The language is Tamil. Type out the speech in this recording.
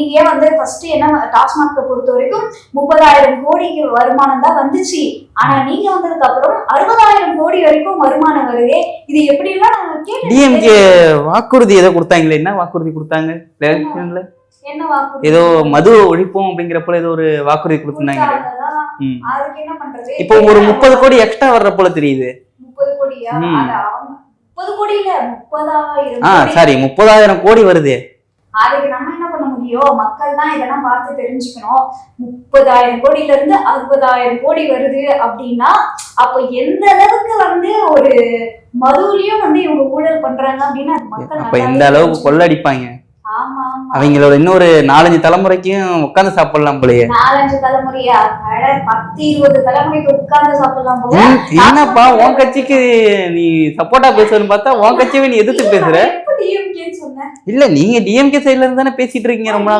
இன்னைக்கே வந்து ஃபர்ஸ்ட் என்ன டாஸ்மார்க்கை பொறுத்த வரைக்கும் முப்பதாயிரம் கோடிக்கு வருமானம் தான் வந்துச்சு. ஆனா நீங்க வந்ததுக்கு அப்புறம் அறுபதாயிரம் கோடி வரைக்கும் வருமானம் வருதே. இது எப்படி எல்லாம் நாங்க டிஎம்கே வாக்குறுதி ஏதோ கொடுத்தாங்களே என்ன வாக்குறுதி கொடுத்தாங்க? ஏதோ மது ஒழிப்போம் அப்படிங்கிறப்ப ஏதோ ஒரு வாக்குறுதி கொடுத்துருந்தாங்க. இப்போ ஒரு முப்பது கோடி எக்ஸ்ட்ரா வர்ற போல தெரியுது. முப்பது கோடி வருது. அதுக்கு நம்ம என்ன பண்ண முடியும் மக்கள் தான் இதெல்லாம் பார்த்து தெரிஞ்சுக்கணும். முப்பதாயிரம் கோடியில இருந்து அறுபதாயிரம் கோடி வருது அப்படின்னா அப்ப எந்த அளவுக்கு வந்து ஒரு மதுவிலயும் வந்து இவங்க ஊழல் பண்றாங்க அப்படின்னு அப்ப இந்த அளவுக்கு. கொள்ளடிப்பாங்க. அவங்களோட இன்னொரு நாலஞ்சு தலைமுறைக்கும் உட்காந்து சாப்பிடலாம் போலயே. நாலஞ்சு தலைமுறையா? பத்து இருபது தலைமுறைக்கு உட்கார்ந்து சாப்பிடலாம் போல. என்னப்பா உன் கட்சிக்கு நீ சப்போர்ட்டா பேசுறன்னு பார்த்தா உன் கட்சியவே நீ எதிர்த்து பேசுற? இல்ல நீங்க டிஎம்கே சைடுல இருந்து தானே பேசிட்டு இருக்கீங்க ரொம்ப நாள்?